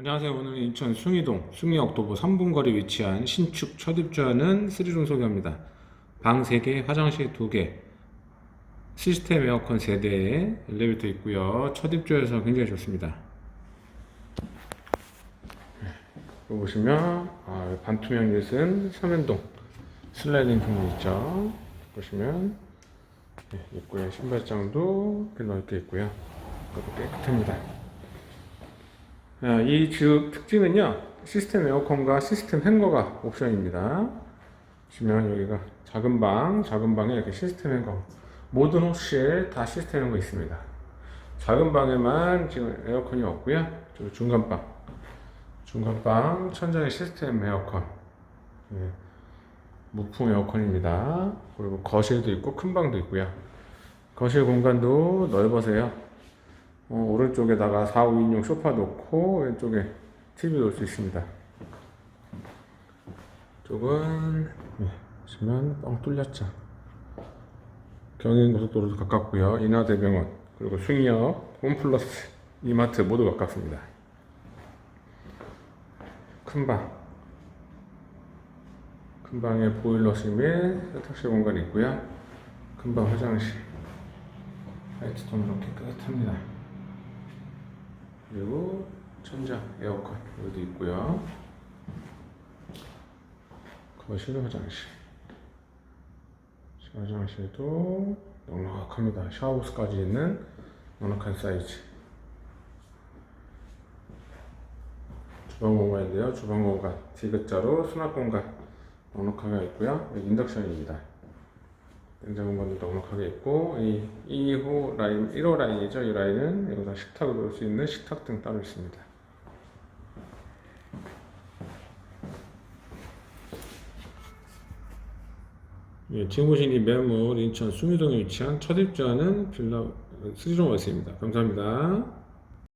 안녕하세요. 오늘은 인천 숭이동 숭이옥도보 3분 거리 위치한 신축 첫 입주하는 3룸 소개합니다. 방 3개, 화장실 2개, 시스템 에어컨 3대에 엘리베이터 있고요. 첫 입주해서 굉장히 좋습니다. 보시면 아, 반투명 닛은 삼연동 슬라이딩 통로 있죠. 보시면 네, 입구에 신발장도 이렇게 넓게 있고요. 깨끗합니다. 아, 이즉 특징은요 시스템 에어컨과 시스템 행거가 옵션입니다. 보시면 여기가 작은 방 작은 방에 이렇게 시스템 행거. 모든 호실 다 시스템 행거 있습니다. 작은 방에만 지금 에어컨이 없고요. 저 중간 방. 중간 방 천장에 시스템 에어컨. 예, 무풍 에어컨입니다. 그리고 거실도 있고 큰 방도 있고요. 거실 공간도 넓어서요 어, 오른쪽에다가 4, 5 인용 소파 놓고 왼쪽에 TV 놓을 수 있습니다. 이쪽은 네, 보시면 뻥 뚫렸죠. 경인고속도로도 가깝고요. 인하대병원 그리고 숭이역, 홈플러스, 이마트 모두 가깝습니다. 큰 방. 큰 방에 보일러실 및 세탁실 공간이 있고요. 큰 방 화장실. 이렇게 깨끗합니다. 그리고 천장 에어컨 여기도 있고요. 거실 화장실. 화장실도 넉넉합니다. 샤워부스까지 있는 넉넉한 사이즈. 주방 공간인데요. 주방 공간 디귿자로 수납 공간 넉넉하게 있고요. 여기 인덕션입니다. 냉장 공간도 넉넉하게 있고 이 2호 라인, 1호 라인이죠. 이 라인은 여기다 식탁을 놓을 수 있는 식탁 등 따로 있습니다. 예, 지금 보신 이 매물 인천 숭이동에 위치한 첫 입주하는 빌라 스리룸 월스입니다. 감사합니다.